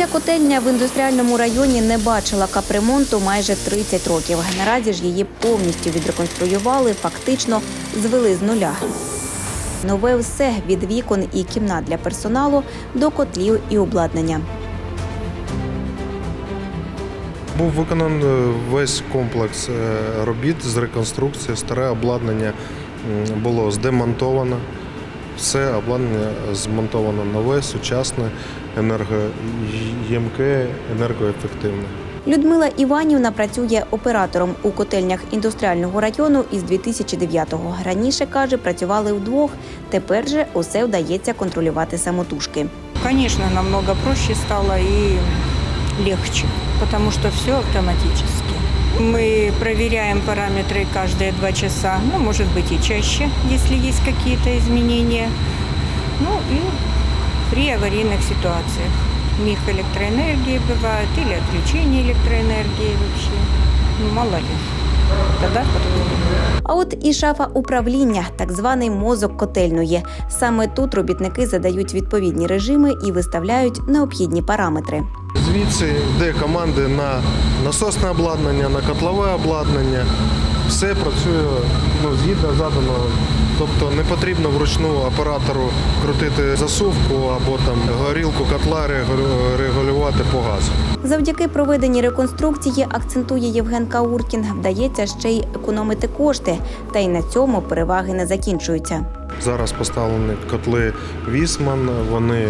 Ця котельня в індустріальному районі не бачила капремонту майже 30 років. Наразі ж її повністю відреконструювали, фактично звели з нуля. Нове все від вікон і кімнат для персоналу до котлів і обладнання. Був виконаний весь комплекс е, робіт з реконструкції. Старе обладнання було здемонтовано. Все обладнання змонтовано нове, сучасне, енергоємке, енергоефективне. Людмила Іванівна працює оператором у котельнях індустріального району із 2009-го. Раніше каже, працювали вдвох. Тепер же усе вдається контролювати самотужки. Конечно, намного проще стало и легче, потому что все автоматически. Мы проверяем параметры каждые два часа, ну, может быть, и чаще, если есть какие-то изменения. Ну и при аварийных ситуациях. Миг электроэнергии бывает или отключение электроэнергии вообще. Ну, мало ли. Тогда подходим. А от і шафа управління, так званий мозок котельної. Саме тут робітники задають відповідні режими і виставляють необхідні параметри. Звідси йде команди на насосне обладнання, на котлове обладнання. Все працює ну, згідно заданого. Тобто не потрібно вручну оператору крутити засувку або там горілку котла регулювати по газу. Завдяки проведеній реконструкції, акцентує Євген Кауркін, вдається ще й економити кошти. Та й на цьому переваги не закінчуються. Зараз поставлені котли Вісман, вони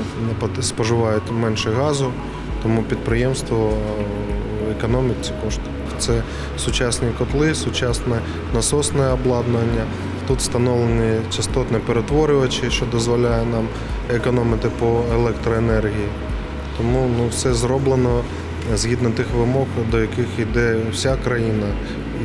споживають менше газу, тому підприємство е, економить ці кошти. Це сучасні котли, сучасне насосне обладнання. Тут встановлені частотні перетворювачі, що дозволяє нам економити по електроенергії. Тому ну, все зроблено згідно тих вимог, до яких йде вся країна,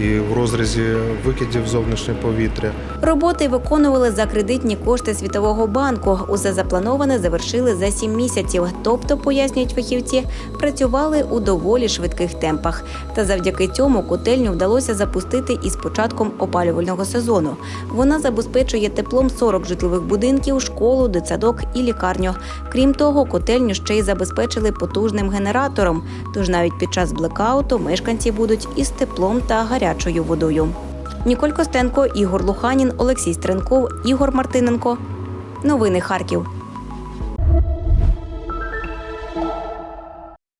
і в розрізі викидів зовнішнє повітря. Роботи виконували за кредитні кошти Світового банку. Усе заплановане завершили за сім місяців. Тобто, пояснюють фахівці, працювали у доволі швидких темпах. Та завдяки цьому котельню вдалося запустити із початком опалювального сезону. Вона забезпечує теплом 40 житлових будинків, школу, дитсадок і лікарню. Крім того, котельню ще й забезпечили потужним генератором. Тож навіть під час блекауту мешканці будуть із теплом та гарячою водою. Ніколь Костенко, Ігор Луханін, Олексій Стренков, Ігор Мартиненко. Новини Харків.